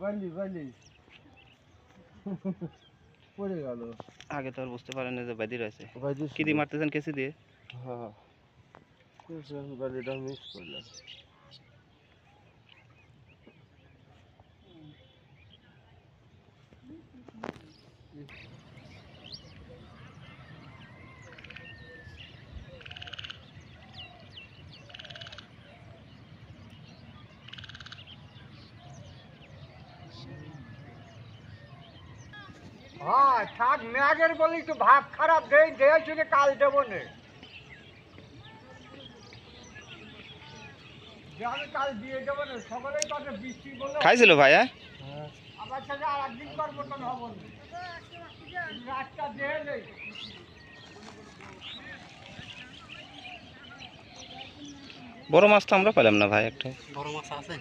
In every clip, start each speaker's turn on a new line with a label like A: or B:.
A: বালি বালি। পড়ে গেল।
B: আগে তো আর বুঝতে পারেন যে বাদি রয়েছে। কি দিয়ে মারতেছেন কেসি দিয়ে?
A: হ্যাঁ কুসুম বালিটা মিস করলাম।
C: হ্যাঁ থাক ম্যাগের বলি তো ভাব খারাপ দেই দেয় চলে কাল দেবো নে। আমি কাল দিয়ে দেবো না সকলেই কথা বৃষ্টি বলে
B: খাইছিল ভাই হ্যাঁ?
C: আবার সাথে আর একদিন করব তো হব রাতটা দিয়ে নেই
B: বড় মাছ তো আমরা পেলাম না ভাই একটা।
D: বড় মাছ আছে?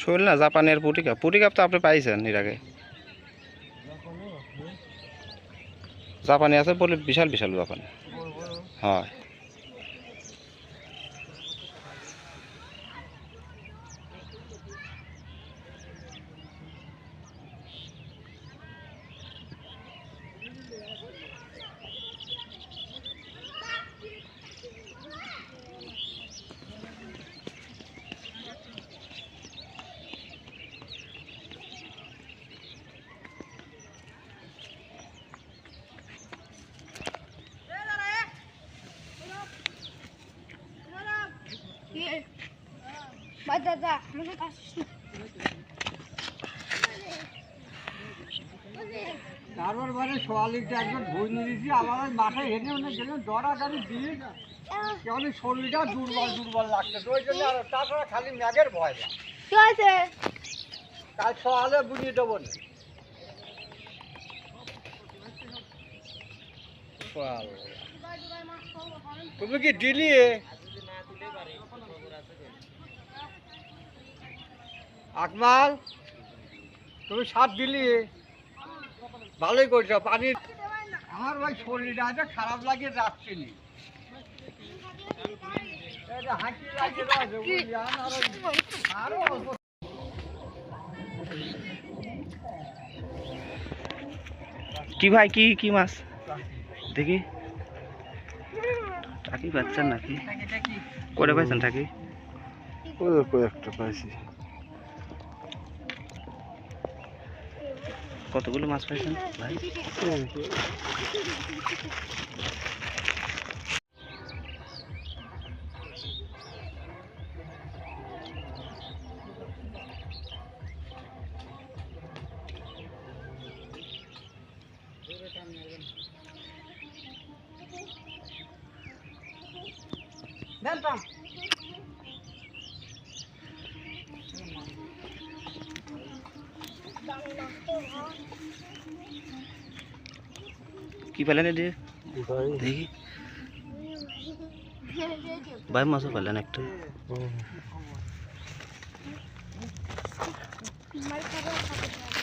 B: শৈল না, জাপানের পুটি কাপ। পুটি কাপ তো আপনি পাইছেন এর আগে। জাপানি আছে বলে বিশাল বিশাল জাপানি। হয়।
E: দাদা আমাকে কাছে
C: তারপর মানে সোয়ালিটা একবার ভুই নিয়ে দিয়েছি আমার ওই মাথায় হেঁটে ওনে গেলে দরা গাড়ি দিয়ে। কেমন শরীরটা দুর্বল দুর্বল লাগছে তো ওই জন্য আর তাছাড়া খালি ম্যাগের ভয় না
E: কি আছে
C: কাল সকালে বুঝিয়ে দেবো না। তুমি কি দিলি? আকমাল তুমি সাত দিলি। ভালোই করছ পানি আমার ওই শরীরটা আছে খারাপ লাগে যাচ্ছে
B: কি ভাই কি কি মাছ? দেখি। টাকি পাচ্ছেন নাকি? করে পাইছেন টাকি?
A: ওই কয়েকটা পাইছি।
B: কতগুলো মাছ পাইছেন? ভাই? की पहले ने दे? देखी। भाई मासो पहले
E: ने एक्टर मर कर रहा था